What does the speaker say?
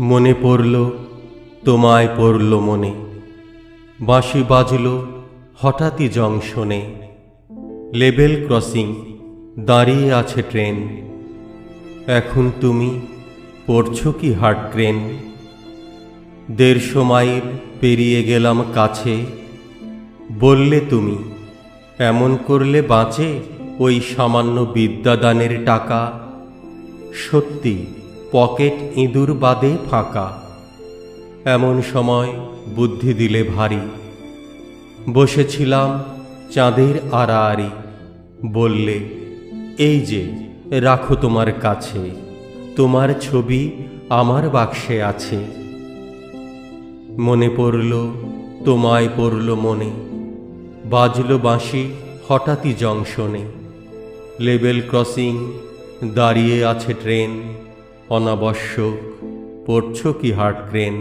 মনে পড়ল, তোমায় পড়ল মনে। বাঁশি বাজল হঠাৎই জংশনে। লেবেল ক্রসিং, দাঁড়িয়ে আছে ট্রেন। এখন তুমি পড়ছো কি হার্ট ক্রেন? দেড়শো মাইল পেরিয়ে গেলাম কাছে। বললে তুমি, এমন করলে বাঁচে ওই সামান্য বিদ্যাদানের টাকা? সত্যি পকেট ইঁদুর বাদে ফাঁকা। এমন সময় বুদ্ধি দিলে ভারী। বসেছিলাম চাঁদের আড়াআড়ি। বললে, এই যে, রাখো তোমার কাছে। তোমার ছবি আমার বাক্সে আছে। মনে পড়ল, তোমায় পড়ল মনে। বাজল বাঁশি হঠাৎই জংশনে। লেভেল ক্রসিং, দাঁড়িয়ে আছে ট্রেন। অনাবশ্যক পড়ছ কি হার্ট ক্রেন?